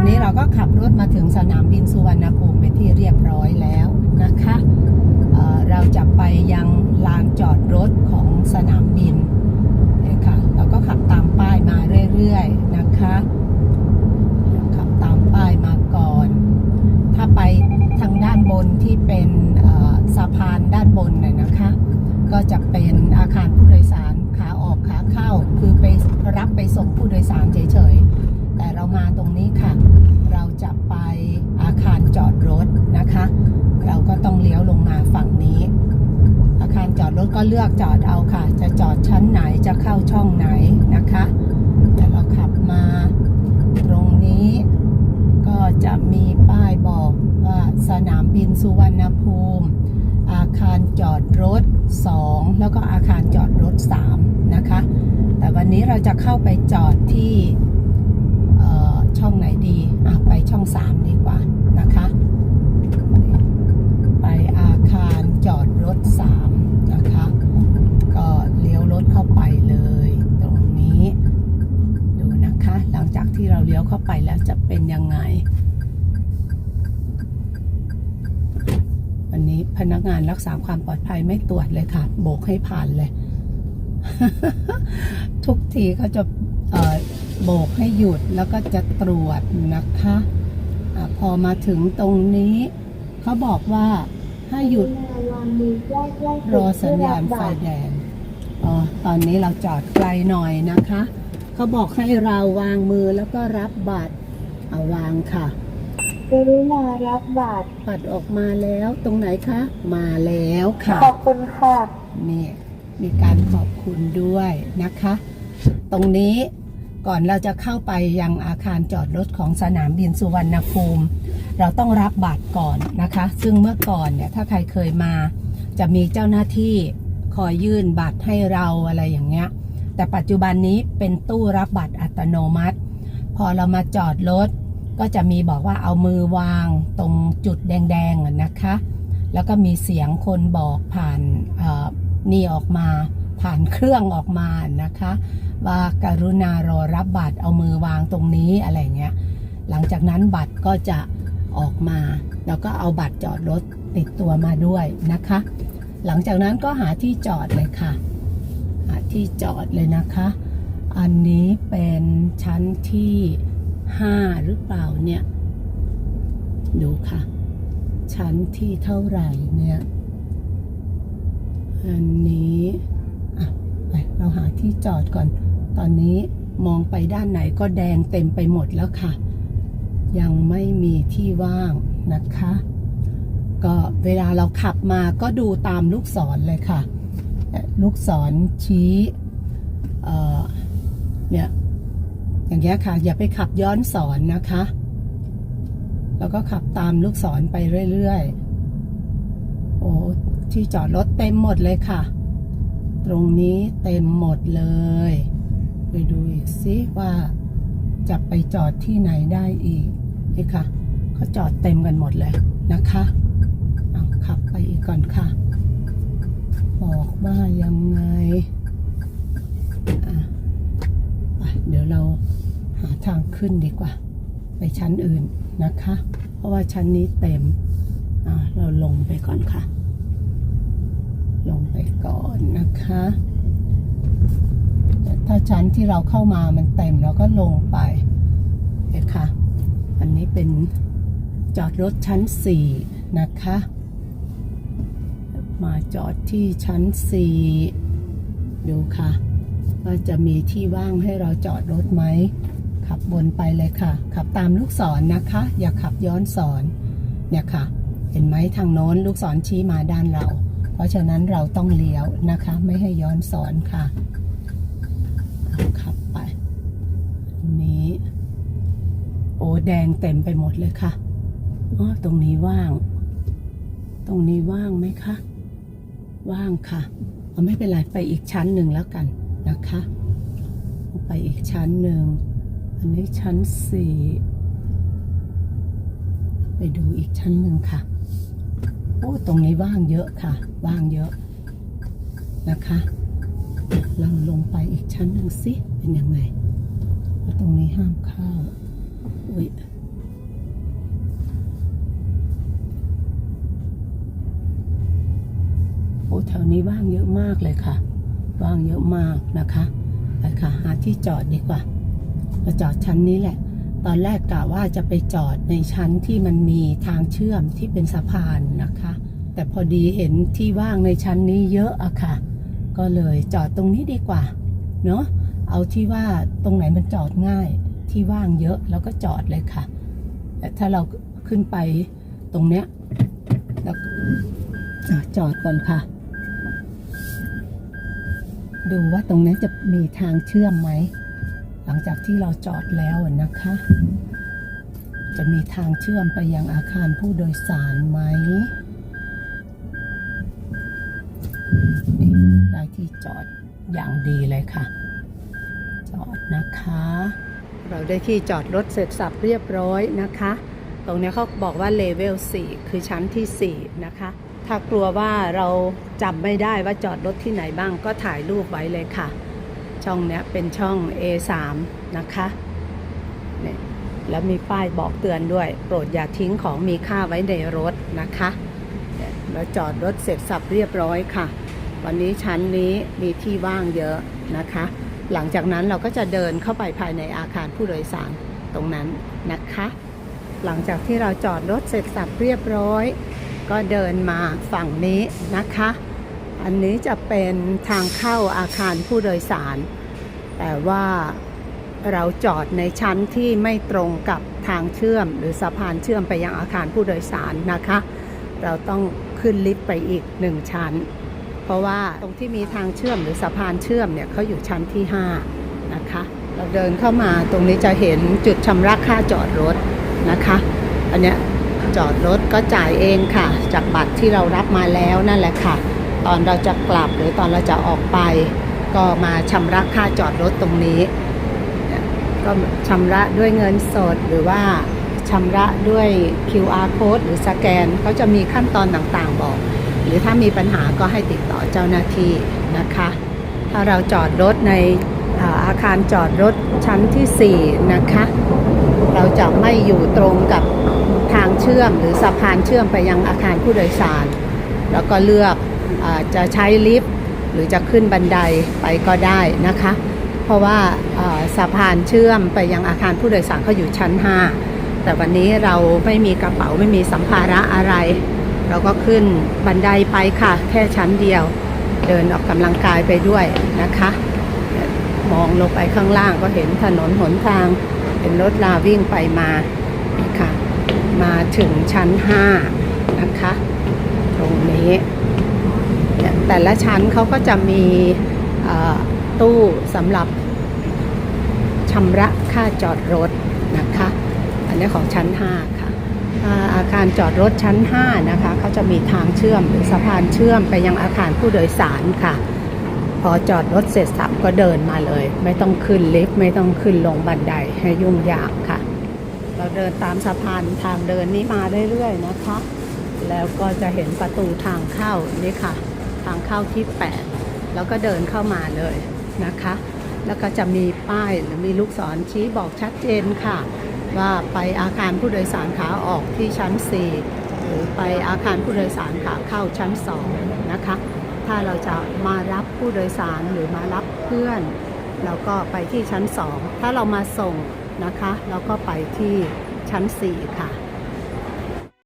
อนนี้เราก็ขับรถมาถึงสนามบินสุวรรณภูมิเป็นที่เรียบร้อยแล้วนะคะเเราจะไปยังลานจอดรถของสนามบินนี่ยค่ะเราก็ขับตามป้ายมาเรื่อยๆนะคะขับตามป้ายมาก่อน ถ้าไปทางด้านบนที่เป็นสะพานด้านบนน่ยนะคะ ก็จะเป็นอาคารผู้โดยสารขาออกขาเข้าคือไปรับไปส่งผู้โดยสารเฉยๆแต่เรามาตรงนี้ค่ะ เราจะไปอาคารจอดรถนะคะ เราก็ต้องเลี้ยวลงมาฝั่งนี้ อาคารจอดรถ ก็เลือกจอดเอาค่ะ จะจอดชั้นไหนจะเข้าช่องไหนนะคะแต่เราขับมาตรงนี้ ก็จะมีป้ายบอกว่าสนามบินสุวรรณภูมิ อาคารจอดรถ 2 แล้วก็อาคารจอดรถ 3 นะคะ แต่วันนี้เราจะเข้าไปจอดที่เอ่อช่องไหนดี ไปช่อง 3 ดีกว่านะคะ เข้าไปแล้วจะเป็นยังไง วันนี้พนักงานรักษาความปลอดภัยไม่ตรวจเลยค่ะ โบกให้ผ่านเลย ทุกทีเขาจะโบกให้หยุดแล้วก็จะตรวจนะคะอะพอมาถึงตรงนี้ เขาบอกว่าให้หยุดรอสัญญาณไฟแดงออตอนนี้เราจอดไกลหน่อยนะคะ เขาบอกให้เราวางมือแล้วก็รับบัตรเอาวางค่ะกรุณารับบัตรบัตรออกมาแล้วตรงไหนคะ มาแล้วค่ะ ขอบคุณค่ะนี่มีการขอบคุณด้วยนะคะ ตรงนี้ก่อนเราจะเข้าไปยังอาคารจอดรถของสนามบินสุวรรณภูมิ เราต้องรับบัตรก่อนนะคะ ซึ่งเมื่อก่อนเนี่ยถ้าใครเคยมา จะมีเจ้าหน้าที่คอยยื่นบัตรให้เราอะไรอย่างเงี้ย แต่ปัจจุบันนี้เป็นตู้รับบัตรอัตโนมัติ พอเรามาจอดรถก็จะมีบอกว่าเอามือวางตรงจุดแดงๆนะคะ แล้วก็มีเสียงคนบอกผ่านเอ่อนี่ออกมา ผ่านเครื่องออกมานะคะ ว่าการุณารอรับบัตรเอามือวางตรงนี้อะไรเงี้ยหลังจากนั้นบัตรก็จะออกมา แล้วก็เอาบัตรจอดรถติดตัวมาด้วยนะคะ หลังจากนั้นก็หาที่จอดเลยค่ะ ที่จอดเลยนะคะ อันนี้เป็นชั้นที่ห้าหรือเปล่าเนี่ย ดูค่ะ ชั้นที่เท่าไหร่เนี่ย อันนี้อะไปเราหาที่จอดก่อน ตอนนี้มองไปด้านไหนก็แดงเต็มไปหมดแล้วค่ะ ยังไม่มีที่ว่างนะคะ ก็เวลาเราขับมาก็ดูตามลูกศรเลยค่ะ ลูกศรชี้เนี่ยอย่างเงี้ยค่ะ อย่าไปขับย้อนสอนนะคะ แล้วก็ขับตามลูกศรไปเรื่อยๆ โอ้ที่จอดรถเต็มหมดเลยค่ะ ตรงนี้เต็มหมดเลย ไปดูอีกซิว่าจะไปจอดที่ไหนได้อีกนี่ค่ะเขาจอดเต็มกันหมดเลยนะคะ เอาขับไปอีกก่อนค่ะ อกว่ายังไงอะไปเดี๋ยวเราหาทางขึ้นดีกว่า ไปชั้นอื่นนะคะ เพราะว่าชั้นนี้เต็มอะเราลงไปก่อนค่ะ ลงไปก่อนนะคะถ้าชั้นที่เราเข้ามามันเต็มเราก็ลงไปเห็นค่ะ อันนี้เป็นจอดรถชั้น 4 นะคะ มาจอดที่ชั้น 4 ดูค่ะ ว่าจะมีที่ว่างให้เราจอดรถไหม ขับบนไปเลยค่ะ ขับตามลูกศรนนะคะ อย่าขับย้อนสอนเนี่ยค่ะ เห็นไหมทางโน้นลูกศรชี้มาด้านเรา เพราะฉะนั้นเราต้องเลี้ยวนะคะ ไม่ให้ย้อนสอนค่ะ ขับไปนนี้ โอ้แดงเต็มไปหมดเลยค่ะ อ๋อ ตรงนี้ว่าง ตรงนี้ว่างไหมคะ ว่างค่ะ เอาไม่เป็นไรไปอีกชั้นหนึ่งแล้วกันนะคะ ไปอีกชั้นหนึ่ง อันนี้ชั้นสี่ไปดูอีกชั้นหนึ่งค่ะ โอ้ตรงนี้ว่างเยอะค่ะ ว่างเยอะนะคะเราลงไปอีกชั้นหนึ่งสิ เป็นยังไงตรงนี้ห้ามเข้าอุ้ย แถวนี้ว่างเยอะมากเลยค่ะ ว่างเยอะมากนะคะไปค่ะหาที่จอดดีกว่ามาจอดชั้นนี้แหละ ตอนแรกกะว่าจะไปจอดในชั้นที่มันมีทางเชื่อมที่เป็นสะพานนะคะ แต่พอดีเห็นที่ว่างในชั้นนี้เยอะอะค่ะ ก็เลยจอดตรงนี้ดีกว่า เนาะเอาที่ว่าตรงไหนมันจอดง่ายที่ว่างเยอะแล้วก็จอดเลยค่ะแต่ถ้าเราขึ้นไปตรงเนี้ยแล้วจอดก่อนค่ะ ดูว่าตรงนี้จะมีทางเชื่อมไหม หลังจากที่เราจอดแล้วนะคะ จะมีทางเชื่อมไปยังอาคารผู้โดยสารไหมได้ที่จอดอย่างดีเลยค่ะ จอดนะคะ เราได้ที่จอดรถเสร็จสับเรียบร้อยนะคะ ตรงนี้เขาบอกว่าเลเวล4คือชั้นที่ 4 นะคะ ถ้ากลัวว่าเราจำไม่ได้ว่าจอดรถที่ไหนบ้างก็ถ่ายรูปไว้เลยค่ะ ช่องเนี้ยเป็นช่อง A3 นะคะเนี่ยแล้วมีป้ายบอกเตือนด้วย โปรดอย่าทิ้งของมีค่าไว้ในรถนะคะเนี่ยเราจอดรถเสร็จสับเรียบร้อยค่ะ วันนี้ชั้นนี้มีที่ว่างเยอะนะคะ หลังจากนั้นเราก็จะเดินเข้าไปภายในอาคารผู้โดยสารตรงนั้นนะคะ หลังจากที่เราจอดรถเสร็จสับเรียบร้อย ก็เดินมาฝั่งนี้นะคะ อันนี้จะเป็นทางเข้าอาคารผู้โดยสาร แต่ว่าเราจอดในชั้นที่ไม่ตรงกับทางเชื่อม หรือสะพานเชื่อมไปยังอาคารผู้โดยสารนะคะ เราต้องขึ้นลิฟต์ไปอีกหนึ่งชั้น เพราะว่าตรงที่มีทางเชื่อมหรือสะพานเชื่อมเนี่ยเขาอยู่ชั้นที่ 5 นะคะ เราเดินเข้ามาตรงนี้จะเห็นจุดชำระค่าจอดรถนะคะ อันเนี้ย จอดรถก็จ่ายเองค่ะ จากบัตรที่เรารับมาแล้วนั่นแหละค่ะ ตอนเราจะกลับหรือตอนเราจะออกไป ก็มาชำระค่าจอดรถตรงนี้ ก็ชำระด้วยเงินสดหรือว่าชำระด้วย QR code หรือสแกนเขาจะมีขั้นตอนต่างๆบอก หรือถ้ามีปัญหาก็ให้ติดต่อเจ้าหน้าที่นะคะ ถ้าเราจอดรถในอาอาคารจอดรถชั้นที่ 4 นะคะ เราจะไม่อยู่ตรงกับ ทางเชื่อมหรือสะพานเชื่อมไปยังอาคารผู้โดยสาร แล้วก็เลือกอจะใช้ลิฟต์หรือจะขึ้นบันไดไปก็ได้นะคะ เพราะว่าสะพานเชื่อมไปยังอาคารผู้โดยสารเขาอยู่ชั้น 5 แต่วันนี้เราไม่มีกระเป๋าไม่มีสัมภาระอะไร เราก็ขึ้นบันไดไปค่ะ แค่ชั้นเดียว เดินออกกำลังกายไปด้วยนะคะ มองลงไปข้างล่างก็เห็นถนนหนทาง เป็นรถลาวิ่งไปมาค่ะ มาถึงชั้น 5 นะคะ ตรงนี้ แต่ละชั้นเขาก็จะมีตู้สำหรับชำระค่าจอดรถนะคะ อันนี้ของชั้น 5 ค่ะอาอาคารจอดรถชั้น 5 นะคะเขาจะมีทางเชื่อมหรือสะพานเชื่อมไปยังอาคารผู้โดยสารค่ะ พอจอดรถเสร็จสับก็เดินมาเลย ไม่ต้องขึ้นลิฟต์ไม่ต้องขึ้นลงบันไดให้ยุ่งยากค่ะ เราเดินตามสะพานทางเดินนี้มาเรื่อยๆนะคะ แล้วก็จะเห็นประตูทางเข้านี่ค่ะ ทางเข้าที่ 8 แล้วก็เดินเข้ามาเลยนะคะ แล้วก็จะมีป้ายหรือมีลูกศรชี้บอกชัดเจนค่ะ ว่าไปอาคารผู้โดยสารขาออกที่ชั้น 4 หรือไปอาคารผู้โดยสารขาเข้าชั้น 2 นะคะ ถ้าเราจะมารับผู้โดยสารหรือมารับเพื่อน เราก็ไปที่ชั้น 2 ถ้าเรามาส่ง นะคะ แล้วก็ไปที่ชั้น 4 ค่ะ